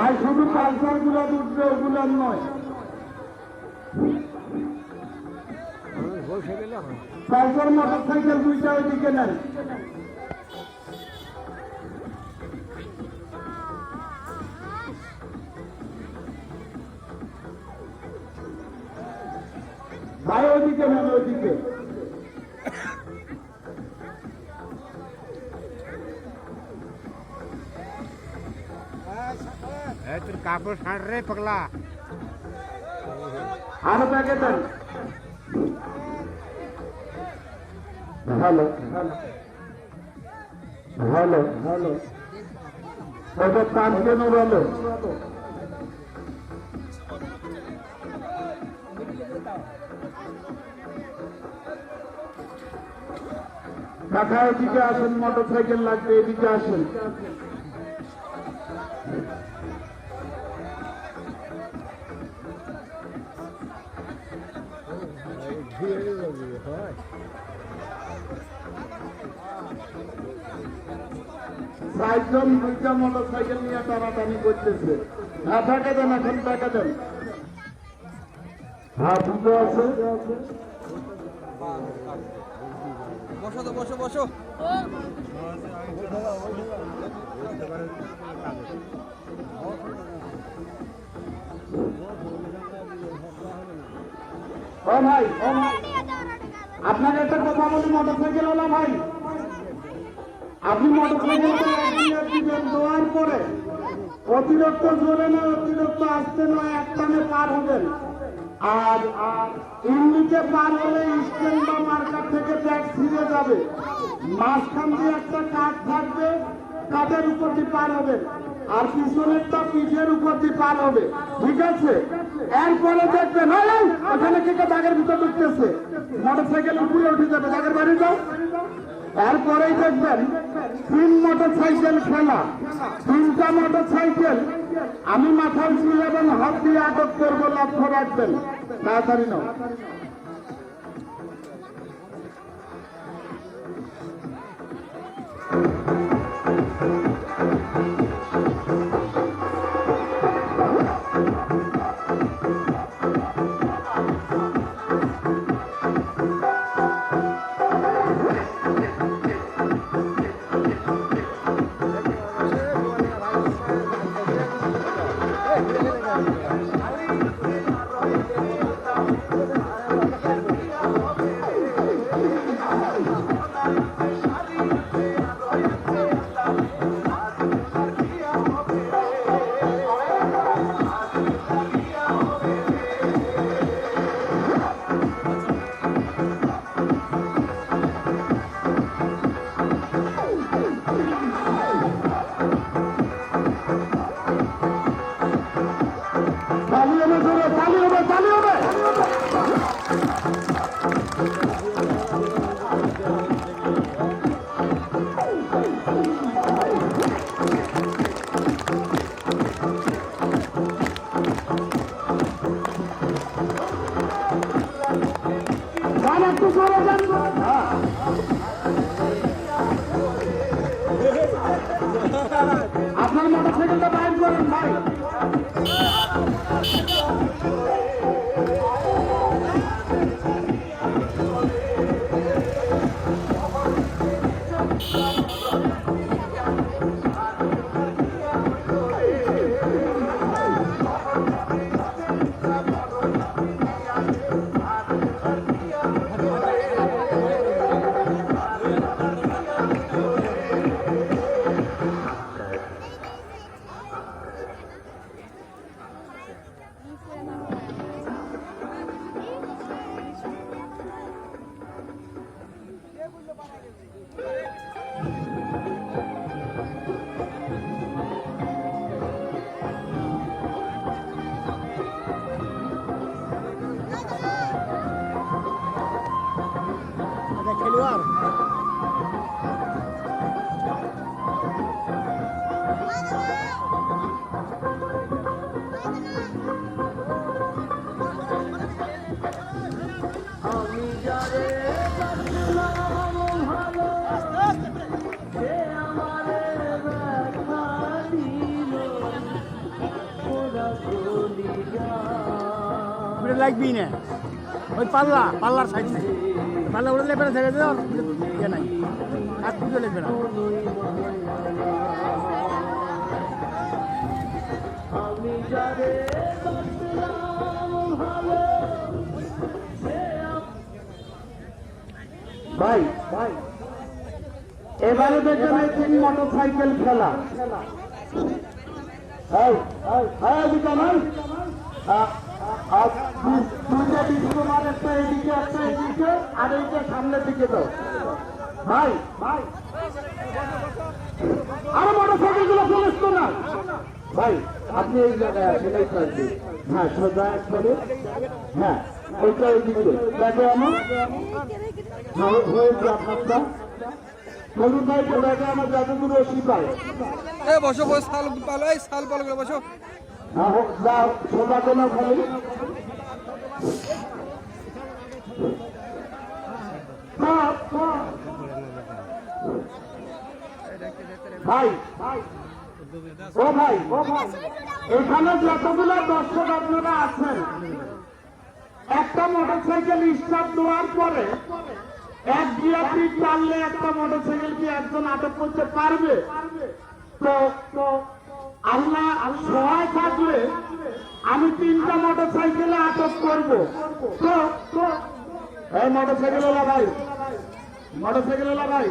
ভাই, শুধু পালসারগুলা উঠবে ওগুলার নয়। পালসার মোটর সাইকেল দুইটা ওইদিকে নেন ভাই, ওইদিকে নেন, ওইদিকে। তোর কাপড় ছাড় রে, পাগলা। আরও প্যাকেট দেন। হ্যালো হ্যালো হ্যালো ওটা পাঁচ কেন বলো কাকা এদিকে আসেন মোটর সাইকেল লাগবে, এদিকে আসেন। চারজন দুইটা মোটর সাইকেল নিয়ে টানাটানি করতেছে। হ্যাঁ টাকা দেন, এখন টাকা দেন। হ্যাঁ দুটো আছে বসো তো, বসো বসো। ও ভাই আপনাকে একটা কথা বলি মোটর সাইকেল ওলা ভাই। আপনি মোটর সাইকেল দেওয়ার পরে অতিরিক্ত জোরে নয় অতিরিক্ত আসতে নয় একটানে পার হবেন। আর আর পার হলে স্ট্যান্ড বা মার্কার থেকে ব্যাগ ছিঁড়ে যাবে। মাঝখান দিয়ে একটা কাঠ থাকবে কাঠের উপর দিয়ে পার হবে, আর পিছনেরটা পিঠের উপর দিয়ে পার হবে। ঠিক আছে? এরপরে দেখবেন ওখানে কে কে দাগের ভিতর ঢুকতেছে? মোটর সাইকেল উপরে উঠে যাবে, দাগের বাড়ি যাও। এরপরেই দেখবেন, তিন মোটর সাইকেল খেলা। তিনটা মোটর সাইকেল আমি মাথার ছিল এবং হাত দিয়ে আটক করব, লক্ষ্য রাখবেন। তাড়াতাড়ি নাও। Claro. Like me, eh? Oi, parla, parla, sai di sì. পাল্লা ওটা লেবে থেকে দেওয়ার ইয়ে নাই। আর দুটো লেবে না ভাই ভাই, এবারে দেখবেন তিন মোটর সাইকেল খেলা। ডিপ্লোমার একটা এদিকে একটা এদিকে আর এইটা সামনের দিকে দাও। ভাই ভাই। আরে মোটর সাইকেলগুলো আসতো না। ভাই আপনি এই জায়গায় আছেন এই সাইডে হ্যাঁ সোজা একবারে। হ্যাঁ ওইটা ওইদিকে দেখো আমার। ভালো হয়েছে আপনারটা। বলুন ভাই কোথায় আমার পায় এ বসো বসো শাল পালো এই শাল পালো বসো। হ্যাঁ, হোক, যাও সোজা কোনো হ্যাঁ, হ্যাঁ। ভাই, ও ভাই, ও এখানে যতগুলো দর্শক আপনারা আছেন, একটা মোটরসাইকেল স্টার্ট দেওয়ার পরে এক গিয়ারটি টানলে একটা মোটরসাইকেল কি একজন আটক করতে পারবে? তো, আল্লাহ সহায় থাকলে আমি তিনটা মোটরসাইকেলে আটক করব। তো মোটরসাইকেল ভাই মোটরসাইকেল ভাই।